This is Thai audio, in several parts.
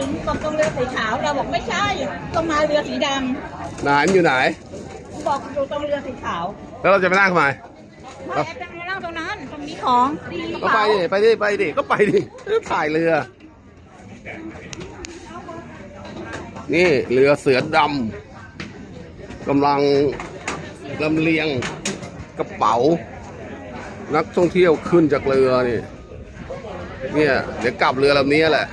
ถึงบอกตรงเรือสีขาวเราบอกไม่ใช่ต้องมาเรือสีดไหนมันอยู่ไหนำบอกอยู่ตรงเรือสีขาวแล้วเราจะไปนั่งทำไมว่าแอบจะมาเล่าตรงนั้นตรงนี้ของดีก็ไปดิไปดิไปดิก็ไปดิถ่ายเรือ นี่เรือเสือดำกำลังลำเลียงกระเป๋า นักท่องเที่ยวขึ้นจากเรือนี่เนี่ยเดี๋ยวกลับเรือลำนี้แหละ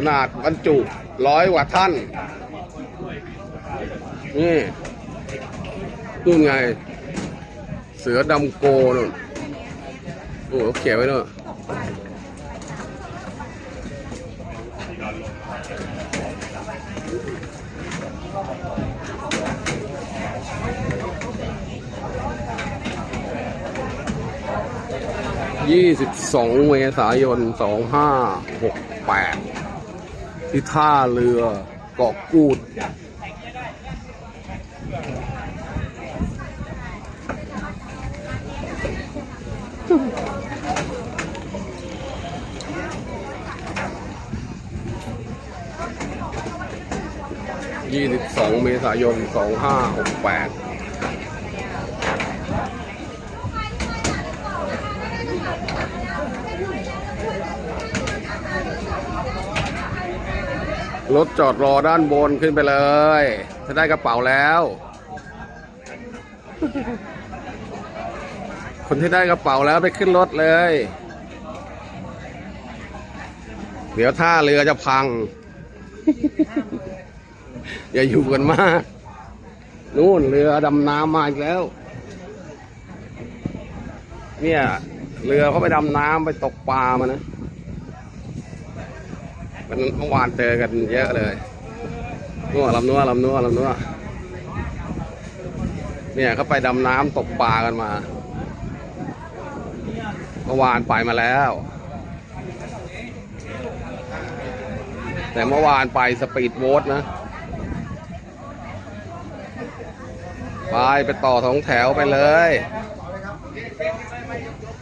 ขนาดบรรจุร้อยกว่าท่าน นี่นู่นไง เสือดำโกนู่นโอ้โหเขียนไว้นู่นยี่สิบสองเมษายนสองห้าหกแปด ที่ท่าเรือเกาะกูด 22 เมษายน 2568 รถจอดรอด้านบนขึ้นไปเลยถ้าได้กระเป๋าแล้ว คนที่ได้กระเป๋าแล้วไปขึ้นรถเลย เดี๋ยวท่าเรือจะพัง อย่าอยู่กันมาก นู่นเรือดำน้ำมาอีกแล้ว เนี่ย เรือเขาไปดำน้ำไปตกปลามานะ วันเมื่อวานเจอกันเยอะเลยนัวลำนัวลำนัวลำนัวเนี่ยเขาไปดำน้ำตกปลากันมาเมื่อวานไปมาแล้ว แต่เมื่อวานไปสปีดโบ๊ทนะไปไปต่อสองแถวไปเลย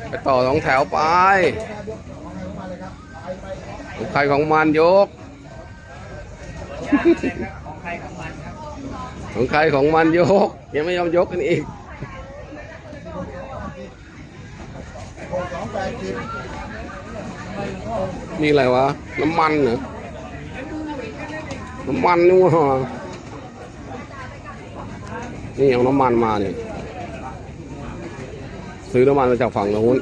ไปต่อสองแถวไป ของใครของมันยก ของใครของมันยกยังไม่ยอมยกกันอีกนี่อะไรวะ น้ำมันเหรอ น้ำมันนี่วะนี่เอาน้ำมันมาเนี่ยซื้อน้ำมันมาจากฝั่งนู้น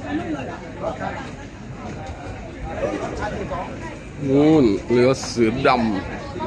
นู่นเรือเสือดำ